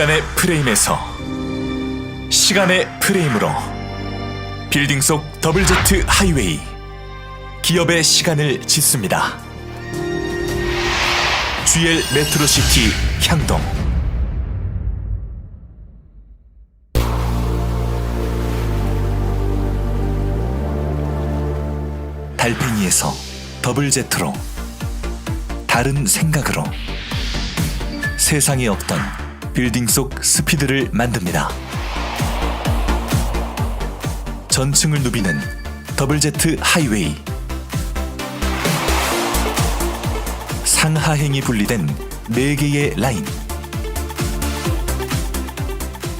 공간의 프레임에서 시간의 프레임으로 빌딩 속 더블제트 하이웨이 기업의 시간을 짓습니다. GL 메트로시티 향동 달팽이에서 더블제트로 다른 생각으로 세상에 없던 빌딩 속 스피드를 만듭니다. 전층을 누비는 더블 제트 하이웨이. 상하행이 분리된 4개의 라인.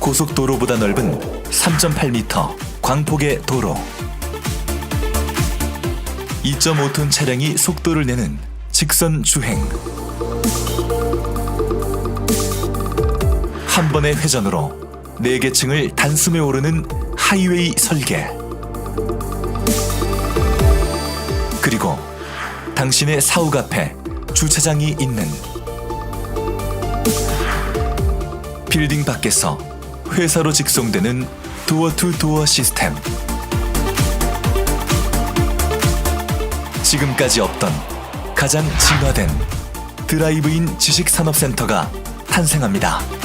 고속도로보다 넓은 3.8m 광폭의 도로. 2.5톤 차량이 속도를 내는 직선 주행 한 번의 회전으로 4개 층을 단숨에 오르는 하이웨이 설계 그리고 당신의 사옥 앞에 주차장이 있는 빌딩 밖에서 회사로 직송되는 도어 투 도어 시스템 지금까지 없던 가장 진화된 드라이브인 지식산업센터가 탄생합니다.